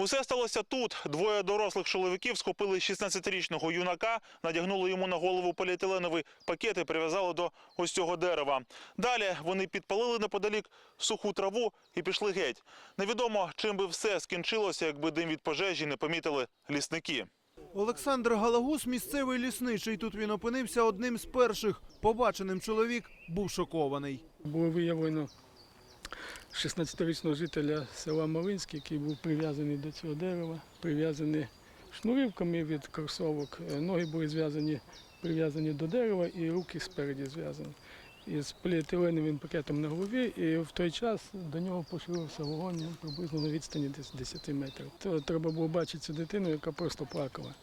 Усе сталося тут. Двоє дорослих чоловіків схопили 16-річного юнака, надягнули йому на голову поліетиленовий пакет і прив'язали до ось цього дерева. Далі вони підпалили неподалік суху траву і пішли геть. Невідомо, чим би все скінчилося, якби дим від пожежі не помітили лісники. Олександр Галагус, місцевий лісничий. Тут він опинився одним з перших. Побаченим чоловік був шокований. Було виявлено 16-річного жителя села Малинське, який був прив'язаний до цього дерева, прив'язаний шнурівками від кросовок. Е, Ноги були зв'язані, прив'язані до дерева і руки спереді зв'язані. І з поліетиленовим пакетом на голові, і в той час до нього поширився вогонь приблизно на відстані десь 10 метрів. То треба було бачити цю дитину, яка просто плакала.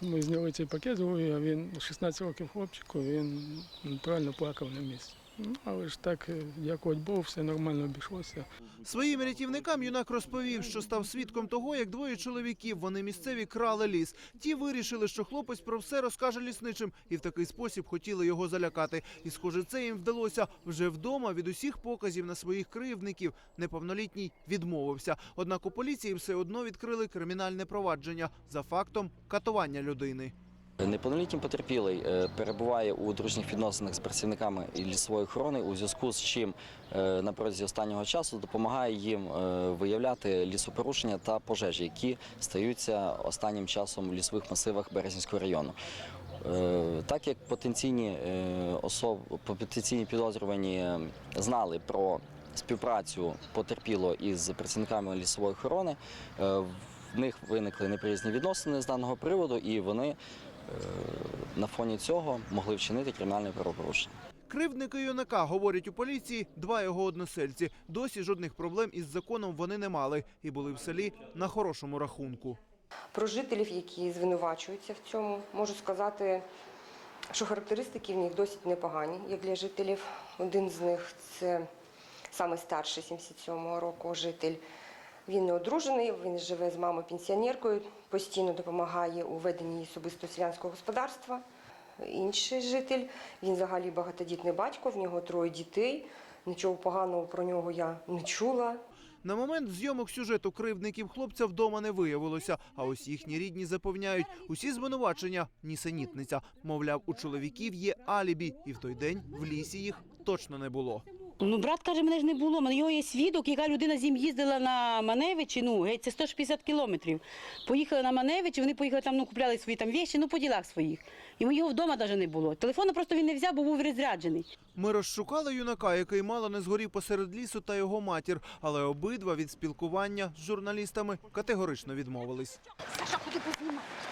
Ми зняли цей пакет з голови, а він 16 років хлопчику, він натурально плакав на місці. Ну, але ж так, е, дякувати Богу, все нормально обійшлося. Своїм рятівникам юнак розповів, що став свідком того, як двоє чоловіків, вони місцеві, крали ліс. Ті вирішили, що хлопець про все розкаже лісничим, і в такий спосіб хотіли його залякати. І, схоже, це їм вдалося вже вдома. Від усіх показів на своїх кривдників неповнолітній відмовився. Однак у поліції все одно відкрили кримінальне провадження за фактом катування людини. Неповнолітній потерпілий е, перебуває у дружніх відносинах з працівниками лісової охорони, у зв'язку з чим е, на протязі останнього часу допомагає їм е, виявляти лісопорушення та пожежі, які стаються останнім часом в лісових масивах Березінського району. Так як потенційні особ, потенційні підозрювані знали про співпрацю потерпіло із працівниками лісової охорони, в них виникли неприязні відносини з даного приводу, і вони на фоні цього могли вчинити кримінальне правопорушення. Кривдники юнака, говорять у поліції, два його односельці. Досі жодних проблем із законом вони не мали і були в селі на хорошому рахунку. Про жителів, які звинувачуються в цьому, можу сказати, що характеристики в них досить непогані, як для жителів. Один з них це саме старший 77-го року житель. Він не одружений, він живе з мамою пенсіонеркою, постійно допомагає у веденні особисто селянського господарства. Інший житель, він взагалі багатодітний батько, в нього троє дітей. Нічого поганого про нього я не чула. На момент зйомок сюжету кривдників хлопця вдома не виявилося. А ось їхні рідні запевняють, усі звинувачення нісенітниця. Мовляв, у чоловіків є алібі, і в той день в лісі їх точно не було. Ну, брат каже, мене ж не було. У його є свідок, яка людина з ним їздила на Маневичі, ну, геть, це 160 кілометрів. Поїхали на Маневичі, вони поїхали там, ну, купляли свої там віші, ну, по ділах своїх. І його вдома навіть не було. Телефона просто він не взяв, бо був розряджений. Ми розшукали юнака, який мало не згорів посеред лісу та його матір, але обидва від спілкування з журналістами категорично відмовились.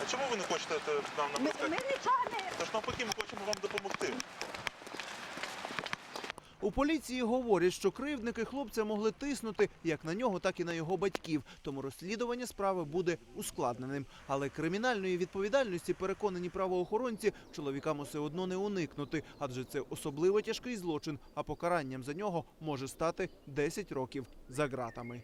А чому ви не хочете нам написати? Ми, нічого не... Тож навпаки, ми хочемо вам допомогти. У поліції говорять, що кривдники хлопця могли тиснути як на нього, так і на його батьків. Тому розслідування справи буде ускладненим. Але кримінальної відповідальності, переконані правоохоронці, чоловікам усе одно не уникнути, адже це особливо тяжкий злочин, а покаранням за нього може стати 10 років за ґратами.